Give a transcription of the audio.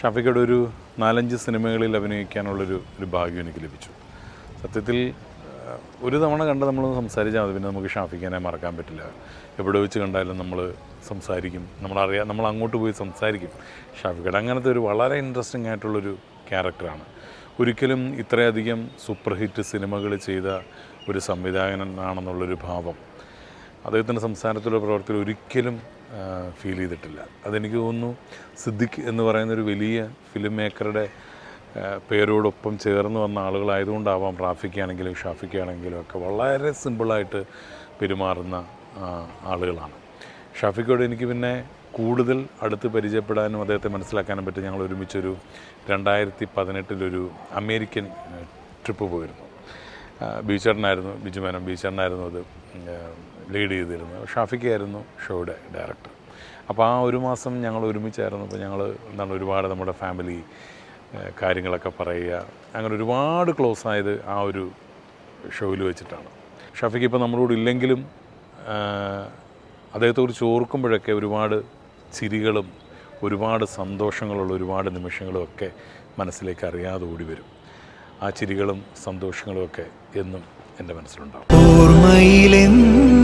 ഷാഫിക്കയുടെ ഒരു നാലഞ്ച് സിനിമകളിൽ അഭിനയിക്കാനുള്ളൊരു ഒരു ഭാഗ്യം എനിക്ക് ലഭിച്ചു. സത്യത്തിൽ ഒരു തവണ കണ്ട് നമ്മൾ സംസാരിച്ചാൽ മതി പിന്നെ നമുക്ക് ഷാഫിക്കാനെ മറക്കാൻ പറ്റില്ല. എവിടെ വെച്ച് കണ്ടാലും നമ്മൾ സംസാരിക്കും. നമ്മളറിയാം നമ്മൾ അങ്ങോട്ട് പോയി സംസാരിക്കും. ഷാഫിക്കയുടെ അങ്ങനത്തെ ഒരു വളരെ ഇൻട്രസ്റ്റിംഗ് ആയിട്ടുള്ളൊരു ക്യാരക്ടറാണ് ഒരിക്കലും ഇത്രയധികം സൂപ്പർ ഹിറ്റ് സിനിമകൾ ചെയ്ത ഒരു സംവിധായകനാണെന്നുള്ളൊരു ഭാവം അദ്ദേഹത്തിന്റെ സംസ്ഥാനത്തുള്ള പ്രവർത്തകർ ഒരിക്കലും ഫീൽ ചെയ്തിട്ടില്ല. അതെനിക്ക് തോന്നുന്നു സിദ്ദിഖ് എന്ന് പറയുന്ന ഒരു വലിയ ഫിലിം മേക്കറുടെ പേരോടൊപ്പം ചേർന്ന് വന്ന ആളുകളായതുകൊണ്ടാവാം റാഫിക്കാണെങ്കിലും ഷാഫിക്കാണെങ്കിലും ഒക്കെ വളരെ സിമ്പിളായിട്ട് പെരുമാറുന്ന ആളുകളാണ്. ഷാഫിക്കോട് എനിക്ക് പിന്നെ കൂടുതൽ അടുത്ത് പരിചയപ്പെടാനും അദ്ദേഹത്തെ മനസ്സിലാക്കാനും പറ്റും ഞങ്ങൾ ഒരുമിച്ചൊരു രണ്ടായിരത്തി പതിനെട്ടിലൊരു അമേരിക്കൻ ട്രിപ്പ് പോയിരുന്നു. ബീച്ചേട്ടനായിരുന്നു ബിജുമേനം ബീച്ചേട്ടനായിരുന്നു അത്. ലീഡ് ചെയ്തിരുന്നത്. ഷാഫിക്കായിരുന്നു ഷോയുടെ ഡയറക്ടർ. അപ്പോൾ ആ ഒരു മാസം ഞങ്ങൾ ഒരുമിച്ചായിരുന്നു. അപ്പോൾ ഞങ്ങൾ എന്താണ് ഒരുപാട് നമ്മുടെ ഫാമിലി കാര്യങ്ങളൊക്കെ പറയുക. അങ്ങനെ ഒരുപാട് ക്ലോസ് ആയത് ആ ഒരു ഷോയിൽ വെച്ചിട്ടാണ്. ഷാഫിക്ക് ഇപ്പോൾ നമ്മളോട് ഇല്ലെങ്കിലും അദ്ദേഹത്തെക്കുറിച്ച് ഓർക്കുമ്പോഴൊക്കെ ഒരുപാട് ചിരികളും ഒരുപാട് സന്തോഷങ്ങളുള്ള ഒരുപാട് നിമിഷങ്ങളും ഒക്കെ മനസ്സിലേക്ക് അറിയാതെ ഓടി വരും. ആ ചിരികളും സന്തോഷങ്ങളും ഒക്കെ എന്നും എന്റെ മനസ്സിലുണ്ടാവും. ഓർമ്മയിലെന്നും